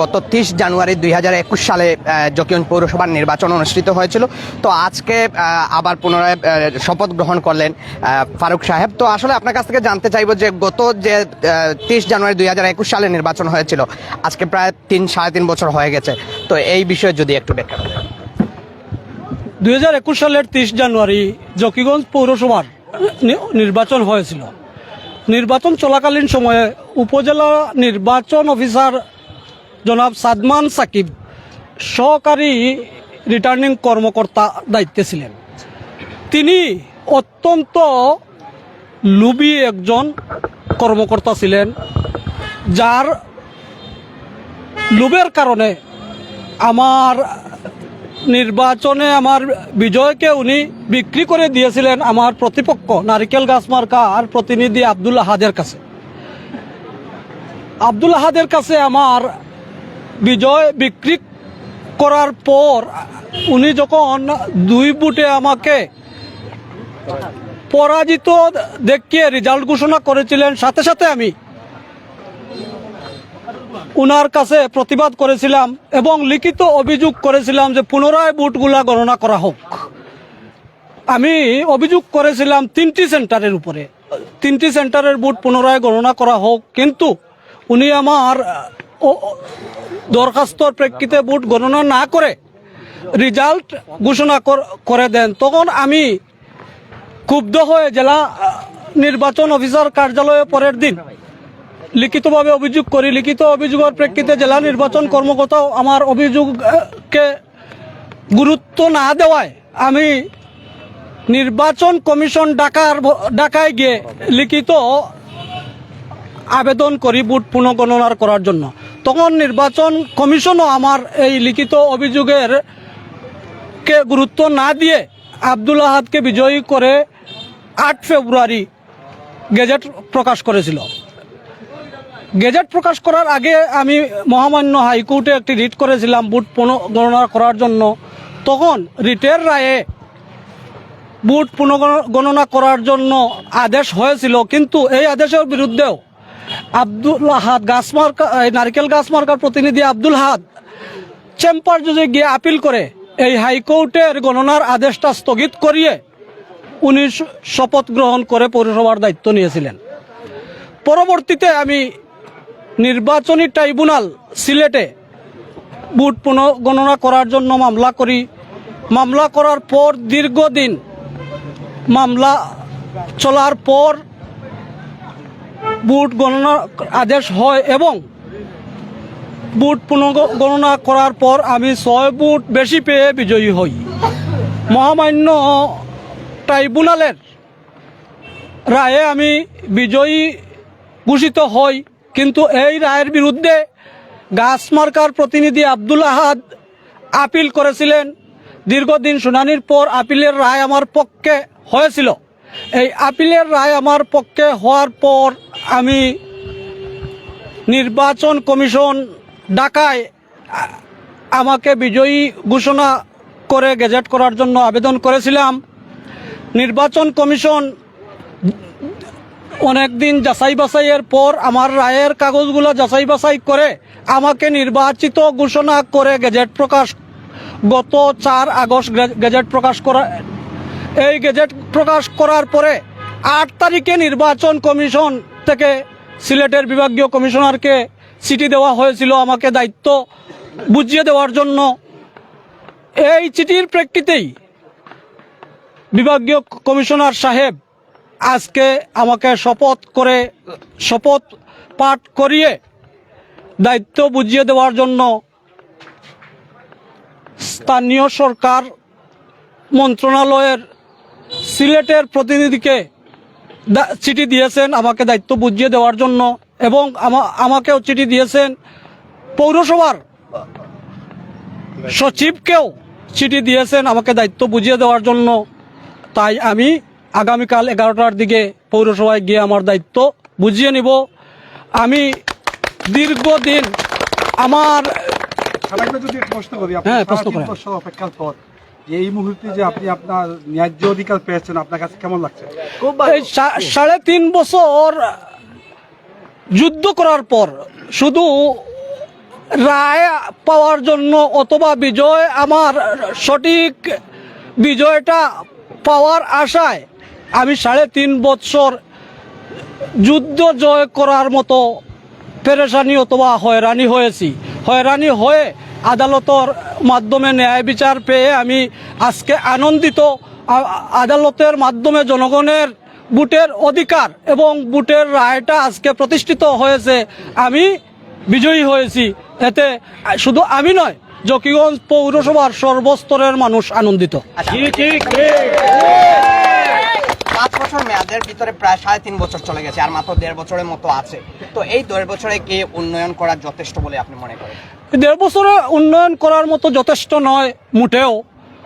গত তিরিশ জানুয়ারি দুই হাজার একুশ সালে আহ, পৌরসভার নির্বাচন অনুষ্ঠিত হয়েছিল। তো আজকে আবার পুনরায় শপথ গ্রহণ করলেন ফারুক সাহেব। তো আসলে আপনার কাছ থেকে জানতে চাইব যে গত যে তিরিশ জানুয়ারি দুই হাজার একুশ সালে নির্বাচন হয়েছিল আজকে প্রায় তিন সাড়ে তিন বছর হয়ে গেছে। তো এই বিষয়ে যদি একটু ব্যাখ্যা হাজার একুশ সালের তিরিশ জানুয়ারি জকিগঞ্জ পৌরসভার নির্বাচন হয়েছিল। নির্বাচন চলাকালীন সময়ে উপজেলা নির্বাচন অফিসার জনাব সাদমান সাকিব সহকারী রিটার্নিং কর্মকর্তা দায়িত্বে ছিলেন। তিনি অত্যন্ত লুবি একজন কর্মকর্তা ছিলেন, যার লোভের কারণে আমার নির্বাচনে আমার বিজয়কে উনি বিক্রি করে দিয়েছিলেন আমার প্রতিপক্ষ নারিকেল গাছ মার্কার প্রতিনিধি আব্দুল আহাদের কাছে। আব্দুল আহাদের কাছে আমার বিজয় বিক্রি করার পর উনি যখন দুই বুটে আমাকে পরাজিত দেখিয়ে রেজাল্ট ঘোষণা করেছিলেন, সাথে সাথে আমি উনার কাছে প্রতিবাদ করেছিলাম এবং লিখিত অভিযোগ করেছিলাম যে পুনরায় বুটগুলা গণনা করা হোক। আমি অভিযোগ করেছিলাম তিনটি সেন্টারের উপরে। তিনটি সেন্টারের বুট পুনরায় গণনা করা হোক, কিন্তু উনি আমার দরখাস্তর প্রেক্ষিতে বুট গণনা না করে রেজাল্ট ঘোষণা কর- করে দেন। তখন আমি ক্ষুব্ধ হয়ে জেলা নির্বাচন অফিসার কার্যালয়ে পরের দিন লিখিতভাবে অভিযোগ করি। লিখিত অভিযোগের প্রেক্ষিতে জেলা নির্বাচন কর্মকর্তাও আমার অভিযোগকে গুরুত্ব না দেওয়ায় আমি নির্বাচন কমিশন ডাকার ডাকায় গিয়ে লিখিত আবেদন করি বুট পুনঃগণনার করার জন্য। তখন নির্বাচন কমিশনও আমার এই লিখিত অভিযোগের কে গুরুত্ব না দিয়ে আব্দুল আহাদকে বিজয়ী করে আট ফেব্রুয়ারি গেজেট প্রকাশ করেছিল। গেজেট প্রকাশ করার আগে আমি মহামান্য হাইকোর্টে একটি রিট করেছিলাম বুট পুনঃগণনা করার জন্য। তখন রিটের রায়ে বুট পুনঃগণনা করার জন্য আদেশ হয়েছিল, কিন্তু এই আদেশের বিরুদ্ধেও আব্দুল হাদ গাছ মার্কা নারকেল গাছ মার্কার প্রতিনিধি আব্দুল হাদ, চেম্বার জজে গিয়ে আপিল করে, এই হাইকোর্টের গণনার আদেশটা স্থগিত করিয়ে উনি শপথ গ্রহণ করে পৌরসভার দায়িত্ব নিয়েছিলেন। পরবর্তীতে আমি নির্বাচনী ট্রাইব্যুনাল, সিলেটে বুট পুনঃগণনা করার জন্য মামলা করি। মামলা করার পর দীর্ঘদিন মামলা চলার পর বুট গণনা আদেশ হয় এবং বুট পুনঃগণনা করার পর আমি ছয় বুট বেশি পেয়ে বিজয়ী হই। মহামান্য ট্রাইব্যুনালের রায়ে আমি বিজয়ী ঘোষিত হই, কিন্তু এই রায়ের বিরুদ্ধে গাছ মার্কার প্রতিনিধি আব্দুল আহাদ আপিল করেছিলেন। দীর্ঘদিন শুনানির পর আপিলের রায় আমার পক্ষে হয়েছিল। এই আপিলের রায় আমার পক্ষে হওয়ার পর আমি নির্বাচন কমিশন ডাকায় আমাকে বিজয়ী ঘোষণা করে গেজেট করার জন্য আবেদন করেছিলাম। নির্বাচন কমিশন অনেক দিন যাচাই বাছাইয়ের পর আমার রায়ের কাগজগুলো যাচাই বাছাই করে আমাকে নির্বাচিত ঘোষণা করে গেজেট প্রকাশ, গত চার আগস্ট গেজেট প্রকাশ করা এই গেজেট প্রকাশ করার পরে আট তারিখে নির্বাচন কমিশন থেকে সিলেটের বিভাগীয় কমিশনারকে চিঠি দেওয়া হয়েছিল আমাকে দায়িত্ব বুঝিয়ে দেওয়ার জন্য। এই চিঠির প্রেক্ষিতেই বিভাগীয় কমিশনার সাহেব আজকে আমাকে শপথ করে, শপথ পাঠ করিয়ে দায়িত্ব বুঝিয়ে দেওয়ার জন্য স্থানীয় সরকার মন্ত্রণালয়ের সিলেটের প্রতিনিধিকে চিঠি দিয়েছেন আমাকে দায়িত্ব বুঝিয়ে দেওয়ার জন্য এবং আমাকেও চিঠি দিয়েছেন। পৌরসভার সচিবকেও চিঠি দিয়েছেন আমাকে দায়িত্ব বুঝিয়ে দেওয়ার জন্য। তাই আমি আগামীকাল এগারোটার দিকে পৌরসভায় গিয়ে আমার দায়িত্ব বুঝিয়ে নিব। আমি দীর্ঘদিন আমার হ্যাঁ, প্রশ্ন করেন। যে এই মুহূর্তে যে আপনি আপনার ন্যায্য অধিকার পেয়েছেন আপনার কাছে কেমন লাগছে? সাড়ে তিন বছর যুদ্ধ করার পর শুধু রায় পাওয়ার জন্য অথবা বিজয় আমার সঠিক বিজয়টা পাওয়ার আশায় আমি সাড়ে তিন বছর যুদ্ধ জয় করার মতো পেরেশানি অথবা হয়রানি হয়েছি। হয়রানি হয়ে আদালতের মাধ্যমে ন্যায় বিচার পেয়ে আমি আজকে আনন্দিত। আদালতের মাধ্যমে জনগণের বুটের অধিকার এবং বুটের রায়টা আজকে প্রতিষ্ঠিত হয়েছে আমি বিজয়ী হয়েছি। এতে শুধু আমি নয় জকিগঞ্জ পৌরসভার সর্বস্তরের মানুষ আনন্দিত। পাঁচ বছর মেয়াদের ভিতরে প্রায় সাড়ে তিন বছর চলে গেছে আর মাত্র দেড় বছরের মতো আছে। তো এই দেড় বছরে কি উন্নয়ন করা যথেষ্ট বলে আপনি মনে করেন? দেড় বছরে উন্নয়ন করার মতো যথেষ্ট নয় মোটেও।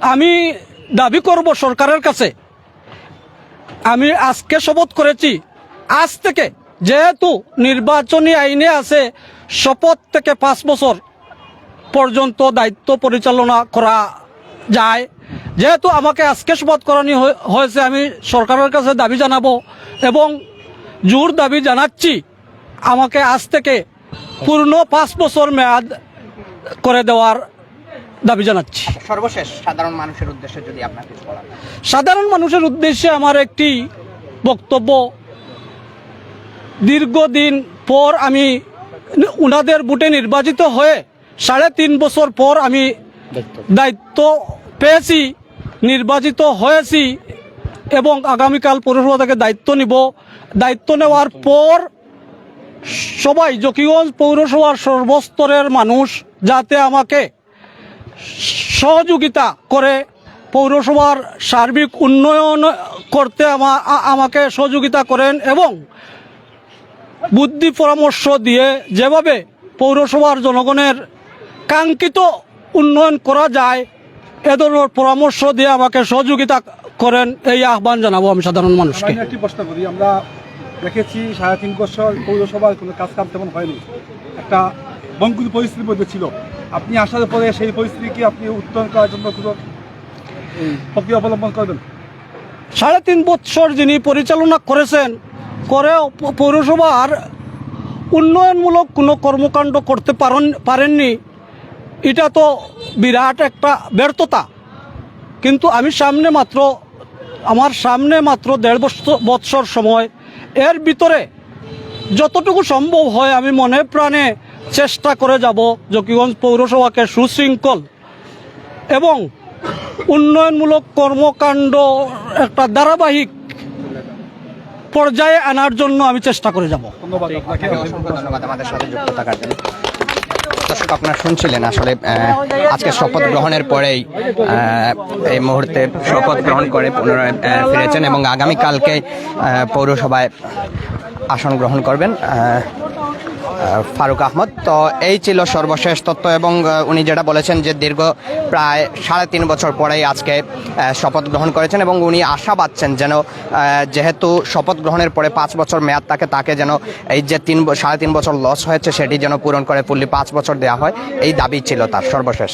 আমি দাবি করব সরকারের কাছে। আমি আজকে শপথ করেছি, আজ থেকে যেহেতু নির্বাচনী আইনে আছে, শপথ থেকে পাঁচ বছর পর্যন্ত দায়িত্ব পরিচালনা করা যায়। যেহেতু আমাকে আজকে শপথ করানি হয়ে- হয়েছে, আমি সরকারের কাছে দাবি জানাব এবং জোর দাবি জানাচ্ছি। আমাকে আজ থেকে পূর্ণ পাঁচ বছর মেয়াদ করে দেওয়ার দাবি জানাচ্ছি। সর্বশেষ সাধারণ মানুষের উদ্দেশ্যে যদি আপনার কিছু সাধারণ মানুষের উদ্দেশ্যে আমার একটি বক্তব্য। দীর্ঘদিন পর আমি উনাদের বুটে নির্বাচিত হয়ে সাড়ে তিন বছর পর আমি দায়িত্ব পেয়েছি নির্বাচিত হয়েছি এবং আগামীকাল পৌরসভা থেকে দায়িত্ব নিব। দায়িত্ব নেওয়ার পর সবাই জকিগঞ্জ পৌরসভার সর্বস্তরের মানুষ যাতে আমাকে সহযোগিতা করে পৌরসভার সার্বিক উন্নয়ন করতে আমা- আমাকে সহযোগিতা করেন এবং বুদ্ধি পরামর্শ দিয়ে যেভাবে পৌরসভার জনগণের কাঙ্ক্ষিত উন্নয়ন করা যায়, এ ধরনের পরামর্শ দিয়ে আমাকে সহযোগিতা করেন, এই আহ্বান জানাব আমি সাধারণ মানুষকে। দেখেছি, সাড়ে তিন বছর পৌরসভার কোনো কাজ কাম তেমন হয়নি। একটা বঙ্কুল পরিস্থিতির মধ্যে ছিল। আপনি আসার পরে সেই পরিস্থিতিকে আপনি উত্তরণ করার জন্য কোনো প্রক্রিয়া অবলম্বন করবেন। সাড়ে তিন বছর যিনি পরিচালনা করেছেন করে পৌরসভার উন্নয়নমূলক কোনো কর্মকাণ্ড করতে পারেন পারেননি। এটা তো বিরাট একটা ব্যর্থতা। কিন্তু আমি সামনে মাত্র আমার সামনে মাত্র দেড় বৎসর সময় এর ভিতরে যতটুকু সম্ভব হয় আমি মনে প্রাণে চেষ্টা করে যাব জকিগঞ্জ পৌরসভাকে সুশৃঙ্খল এবং উন্নয়নমূলক কর্মকাণ্ড একটা ধারাবাহিক পর্যায়ে আনার জন্য আমি চেষ্টা করে যাব। ধন্যবাদ আমাদের সাথে দর্শক আপনারা শুনছিলেন আসলে আজকে শপথ গ্রহণের পরেই এই মুহূর্তে শপথ গ্রহণ করে পুনরায় ফিরেছেন এবং আগামীকালকে পৌরসভায় আসন গ্রহণ করবেন। ফারুক আহমদ। তো এই ছিল সর্বশেষ তথ্য এবং উনি যেটা বলেছেন যে দীর্ঘ প্রায় সাড়ে তিন বছর পরেই আজকে শপথ গ্রহণ করেছেন এবং উনি আশা পাচ্ছেন যেন যেহেতু শপথ গ্রহণের পরে পাঁচ বছর মেয়াদ তাকে তাকে যেন এই যে তিন সাড়ে তিন বছর লস হয়েছে সেটি যেন পূরণ করে ফুললি পাঁচ বছর দেওয়া হয়, এই দাবি ছিল তার সর্বশেষ।